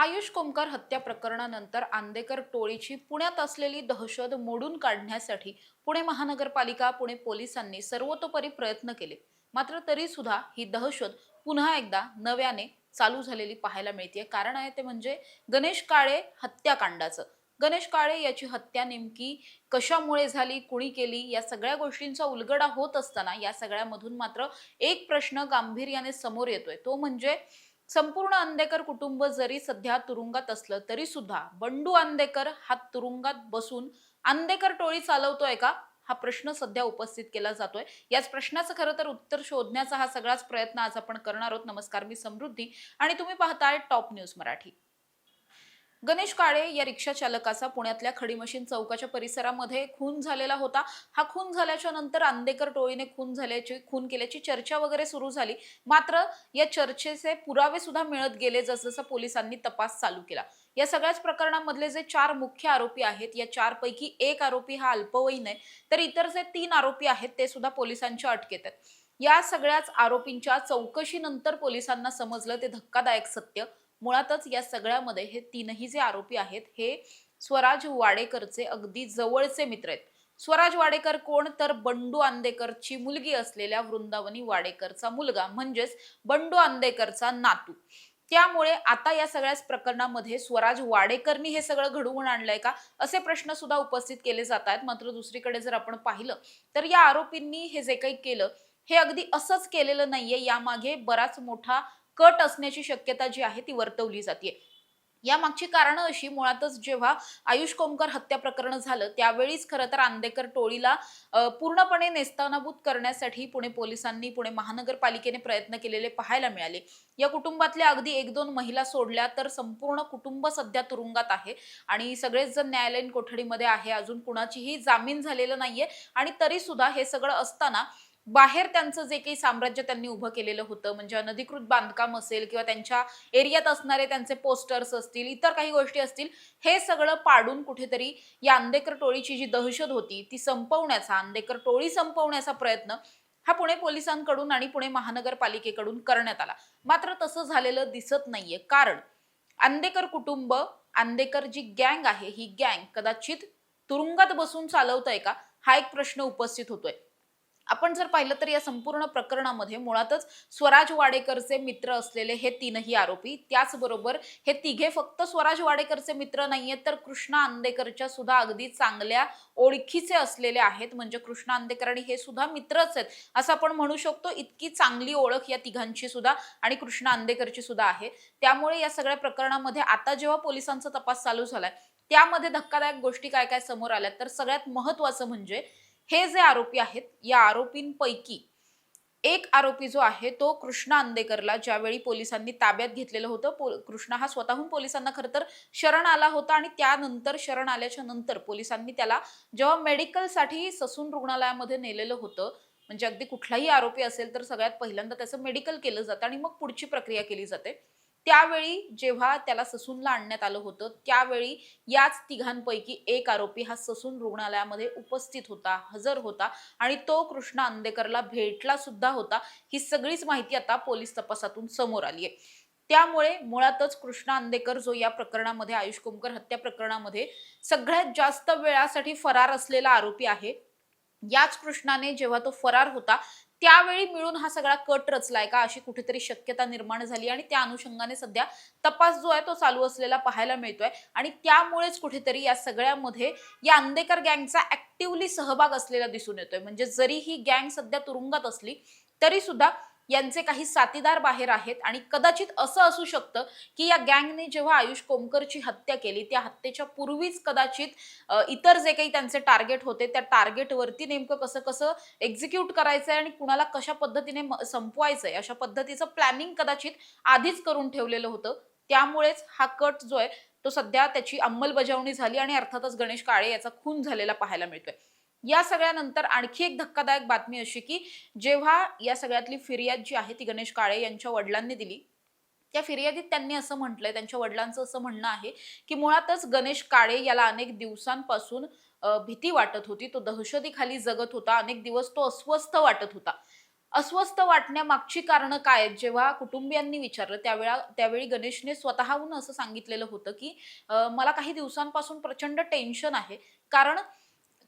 आयुष कोमकर हत्या प्रकरणानंतर आंदेकर टोळीची पुण्यात असलेली दहशत मोडून काढण्यासाठी पुणे महानगरपालिका पुणे पोलिसांनी सर्वतोपरी प्रयत्न केले. मात्र तरी सुद्धा ही दहशत पुन्हा एकदा नव्याने चालू झालेली पाहायला मिळते कारण आहे ते म्हणजे गणेश काळे हत्याकांडाचं. गणेश काळे याची हत्या नेमकी कशामुळे झाली कुणी केली या सगळ्या गोष्टींचा उलगडा होत असताना या सगळ्यामधून मात्र एक प्रश्न गांभीर्याने समोर येतोय. तो म्हणजे संपूर्ण अंदेकर कुटुंब जरी सध्या तुरुंगात असलं तरी सुद्धा बंडू अंदेकर हा तुरुंगात बसून अंदेकर टोळी चालवतोय का? हा प्रश्न सध्या उपस्थित केला जातोय. याच प्रश्नाचं खरं तर उत्तर शोधण्याचा हा सगळाच प्रयत्न आज आपण करणार आहोत. नमस्कार मी समृद्धी आणि तुम्ही पाहताय टॉप न्यूज मराठी. गणेश काळे या रिक्षा चालकाचा पुण्यातल्या खडीमशीन चौकाच्या परिसरामध्ये खून झालेला होता. हा खून झाल्याच्यानंतर आंदेकर टोळीने खून झाल्याची खून केल्याची चर्चा वगैरे सुरू झाली. मात्र या चर्चेचे पुरावे सुद्धा मिळत गेले जसजसं पोलिसांनी तपास चालू केला. या सगळ्याच प्रकरणामधले जे चार मुख्य आरोपी आहेत या चार पैकी एक आरोपी हा अल्पवयीन आहे. तर इतर जे तीन आरोपी आहेत ते सुद्धा पोलिसांच्या अटकेत आहेत. या सगळ्याच आरोपींच्या चौकशीनंतर पोलिसांना समजलं ते धक्कादायक सत्य. मुळातच या सगळ्यामध्ये हे तीनही जे आरोपी आहेत हे स्वराज वाडेकरचे अगदी जवळचे मित्र आहेत. स्वराज वाडेकर कोण? तर बंडू आंदेकरची मुलगी असलेल्या वृंदावनी वाडेकरचा मुलगा म्हणजेच बंडू आंदेकरचा नातू. त्यामुळे आता या सगळ्याच प्रकरणामध्ये स्वराज वाडेकरनी हे सगळं घडवून आणलंय का? असे प्रश्न सुद्धा उपस्थित केले जात आहेत. मात्र दुसरीकडे जर आपण पाहिलं तर या आरोपींनी हे जे काही केलं हे अगदी असंच केलेलं नाहीये. यामागे बराच मोठा कट असण्याची शक्यता जी आहे ती वर्तवली जाते या मागची कारणं अशी मुळातच जेव्हा आयुष कोमकर हत्या प्रकरण झालं त्यावेळीच खरं तर आंदेकर टोळीला पूर्णपणे नेस्तानाभूत करण्यासाठी पुणे पोलिसांनी पुणे महानगरपालिकेने प्रयत्न केलेले पाहायला मिळाले. या कुटुंबातल्या अगदी एक दोन महिला सोडल्या तर संपूर्ण कुटुंब सध्या तुरुंगात आहे आणि सगळेच जण न्यायालयीन कोठडीमध्ये आहे. अजून कुणाचीही जामीन झालेलं नाहीये आणि तरी सुद्धा हे सगळं असताना बाहेर त्यांचं जे काही साम्राज्य त्यांनी उभं केलेलं होतं म्हणजे अनधिकृत बांधकाम असेल किंवा त्यांच्या एरियात असणारे त्यांचे पोस्टर्स असतील इतर काही गोष्टी असतील हे सगळं पाडून कुठेतरी या आंदेकर टोळीची जी दहशत होती ती संपवण्याचा आंदेकर टोळी संपवण्याचा प्रयत्न हा पुणे पोलिसांकडून आणि पुणे महानगरपालिकेकडून करण्यात आला. मात्र तसं झालेलं दिसत नाहीये. कारण आंदेकर कुटुंब आंदेकर जी गँग आहे ही गँग कदाचित तुरुंगात बसून चालवतंय का हा एक प्रश्न उपस्थित होतोय. आपण जर पाहिलं तर या संपूर्ण प्रकरणामध्ये मुळातच स्वराज वाडेकरचे मित्र असलेले हे तीनही आरोपी त्याचबरोबर हे तिघे फक्त स्वराज वाडेकरचे मित्र नाहीयेत तर कृष्णा आंदेकरच्या सुद्धा अगदी चांगल्या ओळखीचे असलेले आहेत. म्हणजे कृष्णा आंदेकर आणि हे सुद्धा मित्रच आहेत. असं आपण म्हणू शकतो इतकी चांगली ओळख या तिघांची सुद्धा आणि कृष्णा आंदेकरची सुद्धा आहे. त्यामुळे या सगळ्या प्रकरणामध्ये आता जेव्हा पोलिसांचा तपास चालू झालाय त्यामध्ये धक्कादायक गोष्टी काय काय समोर आल्या तर सगळ्यात महत्वाचं म्हणजे हे जे आरोपी आहेत या आरोपींपैकी एक आरोपी जो आहे तो कृष्णा आंदेकरला ज्यावेळी पोलिसांनी ताब्यात घेतलेलं होतं पो- कृष्णा हा स्वतःहून पोलिसांना खरं तर शरण आला होता आणि त्यानंतर शरण आल्याच्यानंतर पोलिसांनी त्याला जेव्हा मेडिकलसाठी ससून रुग्णालयामध्ये नेलेलं होतं म्हणजे अगदी कुठलाही आरोपी असेल तर सगळ्यात पहिल्यांदा त्याचं मेडिकल केलं जातं आणि मग पुढची प्रक्रिया केली जाते. त्यावेळी जेव्हा त्याला ससूनला आणण्यात आलं होतं त्यावेळी याच तिघांपैकी एक आरोपी हा ससून रुग्णालयामध्ये उपस्थित होता हजर होता आणि तो कृष्णा अंदेकरला भेटला सुद्धा होता. ही सगळीच माहिती आता पोलीस तपासातून समोर आली आहे. त्यामुळे मुळातच कृष्णा आंदेकर जो या प्रकरणामध्ये आयुष कुमकर हत्या प्रकरणामध्ये सगळ्यात जास्त वेळासाठी फरार असलेला आरोपी आहे. याच कृष्णाने जेव्हा तो फरार होता त्यावेळी मिळून हा सगळा कट रचलाय का? अशी कुठेतरी शक्यता निर्माण झाली आणि त्या अनुषंगाने सध्या तपास जो आहे तो चालू असलेला पाहायला मिळतोय. आणि त्यामुळेच कुठेतरी या सगळ्यामध्ये या अंदेकर गँगचा ऍक्टिव्हली सहभाग असलेला दिसून येतोय. म्हणजे जरी ही गँग सध्या तुरुंगात असली तरी सुद्धा यांचे काही साथीदार बाहेर आहेत आणि कदाचित असं असू शकतं की या गँगने जेव्हा आयुष कोमकरची हत्या केली त्या हत्येच्या पूर्वीच कदाचित इतर जे काही त्यांचे टार्गेट होते त्या टार्गेटवरती नेमकं कसं कसं एक्झिक्यूट करायचंय आणि कुणाला कशा पद्धतीने म- संपवायचंय अशा पद्धतीचं प्लॅनिंग कदाचित आधीच करून ठेवलेलं होतं. त्यामुळेच हा कट जो आहे तो सध्या त्याची अंमलबजावणी झाली आणि अर्थातच गणेश काळे याचा खून झालेला पाहायला मिळतोय. या सगळ्यानंतर आणखी एक धक्कादायक बातमी अशी की जेव्हा या सगळ्यातली फिर्याद जी आहे ती गणेश काळे यांच्या वडिलांनी दिली त्या फिर्यादीत त्यांनी असं म्हटलंय त्यांच्या वडिलांचं असं म्हणणं आहे की मुळातच गणेश काळे याला अनेक दिवसांपासून भीती वाटत होती तो दहशतीखाली जगत होता अनेक दिवस तो अस्वस्थ वाटत होता. अस्वस्थ वाटण्यामागची कारणं काय आहेत? जेव्हा कुटुंबियांनी विचारलं त्यावेळा त्यावेळी गणेशने स्वतःहून असं सांगितलेलं होतं की मला काही दिवसांपासून प्रचंड टेन्शन आहे. कारण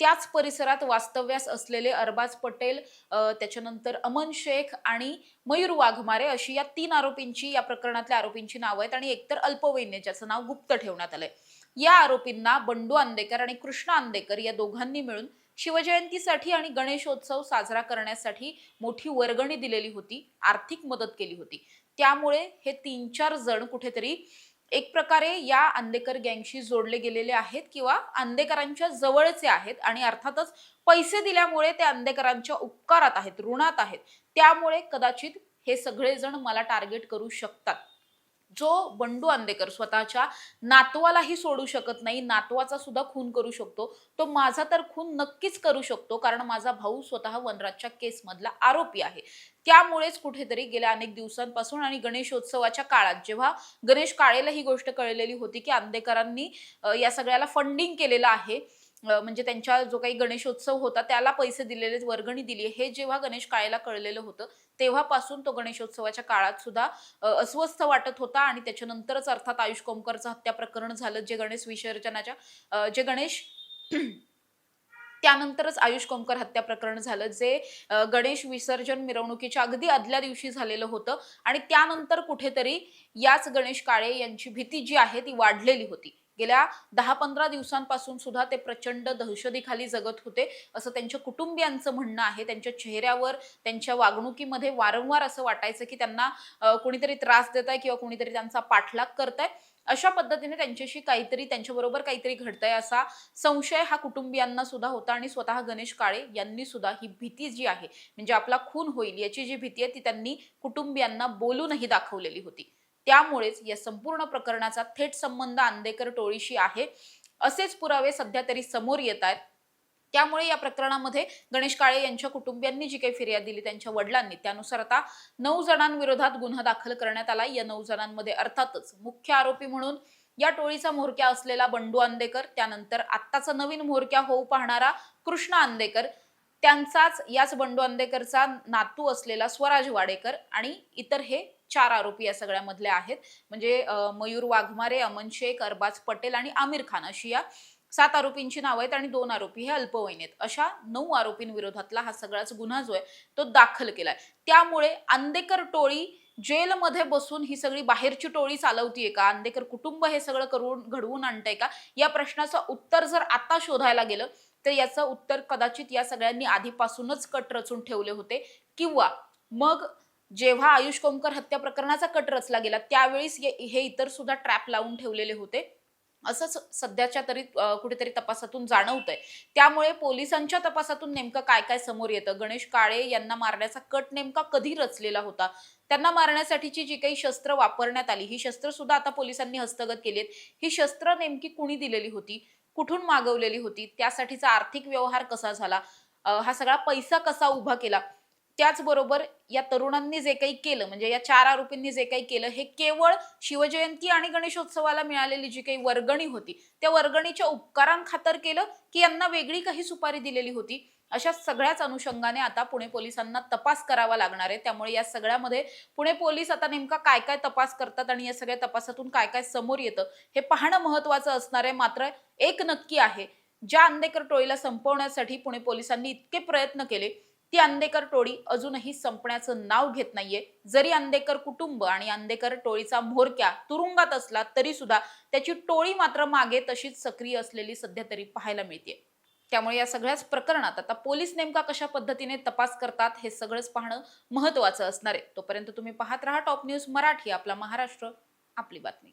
त्याच परिसरात वास्तव्यास असलेले अरबाज पटेल त्याच्यानंतर अमन शेख आणि मयूर वाघमारे अशी या तीन आरोपींची या प्रकरणातल्या आरोपींची नावं आहेत आणि एकतर अल्पवयीन ज्याचं नाव गुप्त ठेवण्यात आलंय. या आरोपींना बंडू आंदेकर आणि कृष्ण आंदेकर या दोघांनी मिळून शिवजयंतीसाठी आणि गणेशोत्सव साजरा करण्यासाठी मोठी वर्गणी दिलेली होती आर्थिक मदत केली होती. त्यामुळे हे तीन चार जण कुठेतरी एक प्रकारे या आंदेकर गँगशी जोडले गेलेले आहेत किंवा आंदेकरांच्या जवळचे आहेत आणि अर्थातच पैसे दिल्यामुळे ते आंदेकरांच्या उपकारात आहेत ऋणात आहेत. त्यामुळे कदाचित हे सगळेजण मला टार्गेट करू शकतात. जो बंडू आंदेकर स्वतःच्या नातवालाही सोडू शकत नाही नातवाचा सुद्धा खून करू शकतो तो माझा तर खून नक्कीच करू शकतो कारण माझा भाऊ स्वतः वनराजच्या केसमधला आरोपी आहे. त्यामुळेच कुठेतरी गेल्या अनेक दिवसांपासून आणि गणेशोत्सवाच्या काळात जेव्हा गणेश काळेला ही गोष्ट कळलेली होती की आंदेकरांनी या सगळ्याला फंडिंग केलेलं आहे म्हणजे त्यांच्या जो काही गणेशोत्सव होता त्याला पैसे दिलेले वर्गणी दिली. हे जेव्हा गणेश काळेला कळलेलं होतं तेव्हापासून तो गणेशोत्सवाच्या काळात सुद्धा अस्वस्थ वाटत होता आणि त्याच्यानंतरच अर्थात आयुष कोमकरचं हत्या प्रकरण झालं जे गणेश विसर्जनाच्या जे गणेश त्यानंतरच आयुष कोमकर हत्या प्रकरण झालं जे गणेश विसर्जन मिरवणुकीच्या अगदी आदल्या दिवशी झालेलं होतं. आणि त्यानंतर कुठेतरी याच गणेश काळे यांची भीती जी आहे ती वाढलेली होती. गेल्या दहा पंधरा दिवसांपासून सुद्धा ते प्रचंड दहशतीखाली जगत होते असं त्यांच्या कुटुंबियांचं म्हणणं आहे. त्यांच्या चेहऱ्यावर त्यांच्या वागणुकीमध्ये वारंवार असं वाटायचं की त्यांना कुणीतरी कोणीतरी त्रास देत आहे किंवा कोणीतरी त्यांचा पाठलाग करताय. अशा पद्धतीने त्यांच्याशी काहीतरी त्यांच्याबरोबर काहीतरी घडतंय असा संशय हा कुटुंबियांना सुद्धा होता आणि स्वतः गणेश काळे यांनी सुद्धा ही भीती जी आहे म्हणजे आपला खून होईल याची जी भीती आहे ती त्यांनी कुटुंबियांना बोलूनही दाखवलेली होती. त्यामुळेच या संपूर्ण प्रकरणाचा थेट संबंध आंदेकर टोळीशी आहे. असेच पुरावे सध्या तरी समोर येत आहेत. त्यामुळे या प्रकरणामध्ये गणेश काळे यांच्या कुटुंबियांनी जी काही फिर्याद दिली त्यांच्या वडिलांनी त्यानुसार आता नऊ जणांविरोधात गुन्हा दाखल करण्यात आला. या नऊ जणांमध्ये अर्थातच मुख्य आरोपी म्हणून या टोळीचा म्होरक्या असलेला बंडू आंदेकर त्यानंतर आत्ताचा नवीन म्होरक्या होऊ पाहणारा कृष्ण आंदेकर त्यांचाच याच बंडू आंदेकरचा नातू असलेला स्वराज वाडेकर आणि इतर हे चार आरोपी या सगळ्यामधल्या आहेत. म्हणजे मयूर वाघमारे अमन शेख अरबाज पटेल आणि आमिर खान अशी या सात आरोपींची नावं आहेत आणि दोन आरोपी हे अल्पवयीन आहेत. अशा नऊ आरोपींविरोधातला हा सगळाच गुन्हा जो आहे तो दाखल केलाय. त्यामुळे आंदेकर टोळी जेलमध्ये बसून ही सगळी बाहेरची टोळी चालवतीये का? आंदेकर कुटुंब हे सगळं करून घडवून आणतंय का? या प्रश्नाचं उत्तर जर आता शोधायला गेलं तर याचं उत्तर कदाचित या सगळ्यांनी आधीपासूनच कट रचून ठेवले होते. किंवा मग जेव्हा आयुष कोमकर हत्या प्रकरणाचा कट रचला गेला त्यावेळीस हे इतर सुद्धा ट्रॅप लावून ठेवलेले होते. असंच सध्याच्या तरी कुठेतरी तपासातून जाणवतंय. त्यामुळे पोलिसांच्या तपासातून नेमकं काय काय समोर येतं? गणेश काळे यांना मारण्याचा कट नेमका कधी रचलेला होता? त्यांना मारण्यासाठीची जी काही शस्त्र वापरण्यात आली ही शस्त्र सुद्धा आता पोलिसांनी हस्तगत केली आहेत. ही शस्त्र नेमकी कुणी दिलेली होती? कुठून मागवलेली होती? त्यासाठीचा आर्थिक व्यवहार कसा झाला? हा सगळा पैसा कसा उभा केला? त्याचबरोबर या तरुणांनी जे काही केलं म्हणजे या चार आरोपींनी जे काही केलं हे केवळ शिवजयंती आणि गणेशोत्सवाला मिळालेली जी काही वर्गणी होती त्या वर्गणीच्या उपकारांखातर केलं की यांना वेगळी काही सुपारी दिलेली होती? अशा सगळ्याच अनुषंगाने आता पुणे पोलिसांना तपास करावा लागणार आहे. त्यामुळे या सगळ्यामध्ये पुणे पोलीस आता नेमका काय काय तपास करतात आणि या सगळ्या तपासातून काय काय समोर येतं हे पाहणं महत्वाचं असणार आहे. मात्र एक नक्की आहे ज्या आंदेकर टोळीला संपवण्यासाठी पुणे पोलिसांनी इतके प्रयत्न केले ती आंदेकर टोळी अजूनही संपण्याचं नाव घेत नाहीये. जरी आंदेकर कुटुंब आणि आंदेकर टोळीचा म्होरक्या तुरुंगात असला तरी सुद्धा त्याची टोळी मात्र मागे तशीच सक्रिय असलेली सध्या तरी पाहायला मिळते त्यामुळे या सगळ्याच प्रकरणात आता पोलीस नेमका कशा पद्धतीने तपास करतात हे सगळंच पाहणं महत्वाचं असणार आहे. तोपर्यंत तुम्ही पाहत राहा टॉप न्यूज मराठी आपला महाराष्ट्र आपली बातमी.